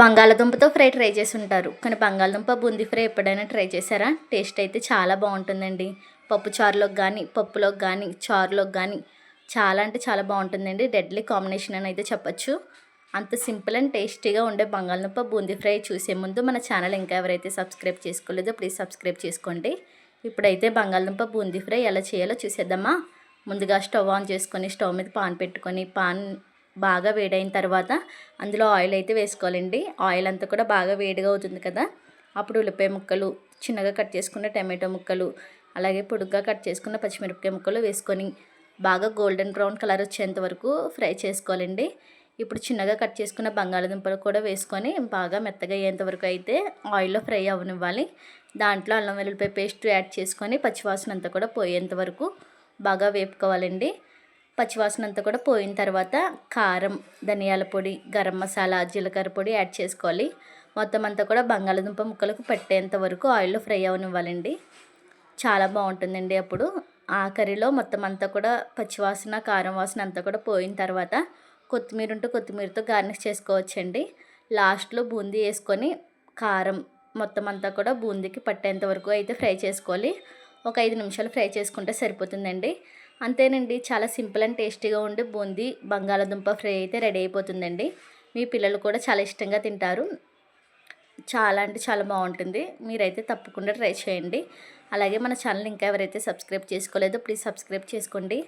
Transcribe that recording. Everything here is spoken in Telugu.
బంగాళదుంపతో ఫ్రై ట్రై చేసి ఉంటారు కానీ బంగాళదుంప బూందీ ఫ్రై ఎప్పుడైనా ట్రై చేశారా? టేస్ట్ అయితే చాలా బాగుంటుందండి. పప్పు చారులోకి కానీ పప్పులోకి కానీ చారులోకి కానీ చాలా అంటే చాలా బాగుంటుందండి. డెడ్లీ కాంబినేషన్ అని అయితే చెప్పచ్చు. అంత సింపుల్ అండ్ టేస్టీగా ఉండే బంగాళదుంప బూందీ ఫ్రై చూసే ముందు మన ఛానల్ ఇంకా ఎవరైతే సబ్స్క్రైబ్ చేసుకోలేదో ప్లీజ్ సబ్స్క్రైబ్ చేసుకోండి. ఇప్పుడైతే బంగాళదుంప బూందీ ఫ్రై ఎలా చేయాలో చూసేద్దామా? ముందుగా స్టవ్ ఆన్ చేసుకొని స్టవ్ మీద పాన్ పెట్టుకొని పాన్ బాగా వేడైన తర్వాత అందులో ఆయిల్ అయితే వేసుకోవాలండి. ఆయిల్ అంతా కూడా బాగా వేడిగా అవుతుంది కదా. అప్పుడు ఉల్లిపాయ ముక్కలు చిన్నగా కట్ చేసుకున్న టమాటో ముక్కలు అలాగే పొడుగ్గా కట్ చేసుకున్న పచ్చిమిరపకాయ ముక్కలు వేసుకొని బాగా గోల్డెన్ బ్రౌన్ కలర్ వచ్చేంత వరకు ఫ్రై చేసుకోవాలండి. ఇప్పుడు చిన్నగా కట్ చేసుకున్న బంగాళదుంపలు కూడా వేసుకొని బాగా మెత్తగా అయ్యేంత వరకు అయితే ఆయిల్లో ఫ్రై అవ్వనివ్వాలి. దాంట్లో అల్లం వెల్లుల్లిపాయ పేస్ట్ యాడ్ చేసుకొని పచ్చివాసన అంతా కూడా పోయేంత వరకు బాగా వేపుకోవాలండి. పచ్చివాసన అంతా కూడా పోయిన తర్వాత కారం ధనియాల పొడి గరం మసాలా జీలకర్ర పొడి యాడ్ చేసుకోవాలి. మొత్తం అంతా కూడా బంగాళదుంప ముక్కలకు పెట్టేంత వరకు ఆయిల్లో ఫ్రై అవనివ్వాలండి. చాలా బాగుంటుందండి అప్పుడు. ఆ కర్రీలో మొత్తం అంతా కూడా పచ్చివాసన కారం వాసన అంతా కూడా పోయిన తర్వాత కొత్తిమీర ఉంటే కొత్తిమీరతో గార్నిష్ చేసుకోవచ్చండి. లాస్ట్లో బూందీ వేసుకొని కారం మొత్తం అంతా కూడా బూందీకి పట్టేంత వరకు అయితే ఫ్రై చేసుకోవాలి. ఒక ఐదు నిమిషాలు ఫ్రై చేసుకుంటే సరిపోతుందండి. అంతేనండి చాలా సింపుల్ అండ్ టేస్టీగా ఉండి బూందీ బంగాళదుంప ఫ్రై అయితే రెడీ అయిపోతుందండి. మీ పిల్లలు కూడా చాలా ఇష్టంగా తింటారు. చాలా అంటే చాలా బాగుంటుంది. మీరైతే తప్పకుండా ట్రై చేయండి. అలాగే మన ఛానల్ ఇంకా ఎవరైతే సబ్స్క్రైబ్ చేసుకోలేదో ప్లీజ్ సబ్స్క్రైబ్ చేసుకోండి.